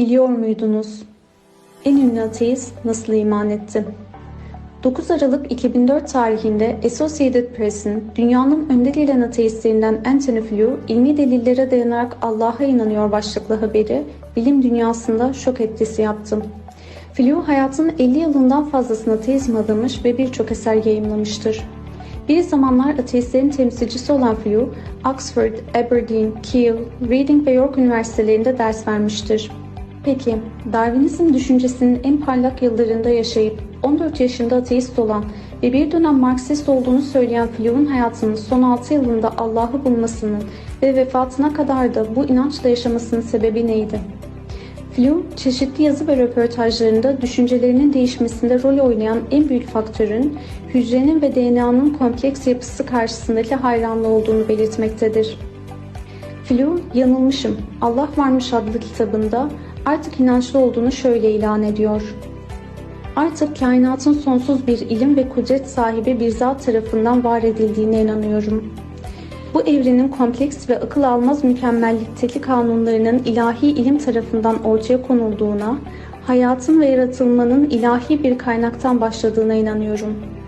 Biliyor muydunuz? En ünlü ateist nasıl iman etti? 9 Aralık 2004 tarihinde Associated Press'in dünyanın önde gelen ateistlerinden Anthony Flew, ilmi delillere dayanarak Allah'a inanıyor başlıklı haberi bilim dünyasında şok etkisi yaptı. Flew hayatının 50 yılından fazlasını ateizm adamış ve birçok eser yayımlamıştır. Bir zamanlar ateistlerin temsilcisi olan Flew, Oxford, Aberdeen, Kiel, Reading ve York üniversitelerinde ders vermiştir. Peki, Darwinizm düşüncesinin en parlak yıllarında yaşayıp 14 yaşında ateist olan ve bir dönem Marksist olduğunu söyleyen Flew'un hayatının son 6 yılında Allah'ı bulmasının ve vefatına kadar da bu inançla yaşamasının sebebi neydi? Flew, çeşitli yazı ve röportajlarında düşüncelerinin değişmesinde rol oynayan en büyük faktörün hücrenin ve DNA'nın kompleks yapısı karşısındaki hayranlığı olduğunu belirtmektedir. Flew, Yanılmışım, Allah Varmış adlı kitabında artık inançlı olduğunu şöyle ilan ediyor. Artık kainatın sonsuz bir ilim ve kudret sahibi bir zat tarafından var edildiğine inanıyorum. Bu evrenin kompleks ve akıl almaz mükemmellikteki kanunlarının ilahi ilim tarafından ortaya konulduğuna, hayatın ve yaratılmanın ilahi bir kaynaktan başladığına inanıyorum.''